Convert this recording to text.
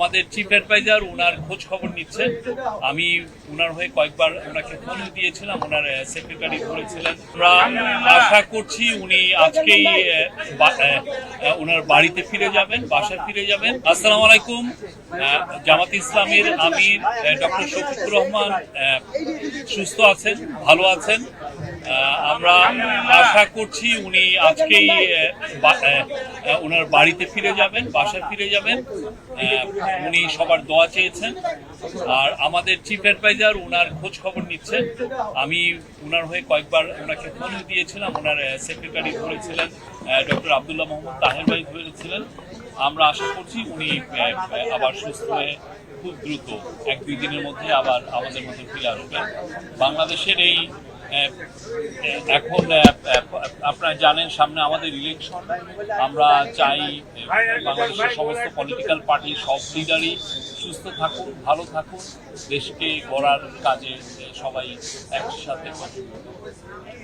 আমাদের chief adviser ওনার খোঁজ খবর নিচ্ছে। আমি ওনার হয়ে কয়েকবার ওনাকে ফোন দিয়েছিলাম, ওনার সেক্রেটারি ধরেছিলেন আমরা আশা করছি উনি আজকেই ওনার বাড়িতে ফিরে যাবেন, বাসায় ফিরে যাবেন। আসসালামু আলাইকুম জামাত ইসলামের আমির ডক্টর শফিকুর রহমান সুস্থ আছেন, ভালো আছেন? আমরা আশা করছি উনি আজকেই ওনার বাড়িতে ফিরে যাবেন, বাসায় ফিরে যাবেন। উনি সবার দোয়া চেয়েছেন। আর আমাদের চিফ অ্যাডভাইজার ওনার খোঁজ খবর নিচ্ছেন। আমি ওনার হয়ে কয়েকবার ওনাকে ফোন দিয়েছিলাম ওনার সেক্রেটারি ধরেছিলেন ডক্টর আবদুল্লাহ মোহাম্মদ তাহের ভাই ধরেছিলেন আমরা আশা করছি উনি আবার সুস্থ হয়ে খুব দ্রুত এক দুই দিনের মধ্যে আবার আমাদের মধ্যে ফিরে আসবেন। বাংলাদেশের এই এখন আপনারা জানেন সামনে আমাদের ইলেকশন আমরা চাই বাংলাদেশের সমস্ত পলিটিক্যাল পার্টি সব লিডারই সুস্থ থাকুন ভালো থাকুন দেশকে গড়ার কাজে সবাই একসাথে।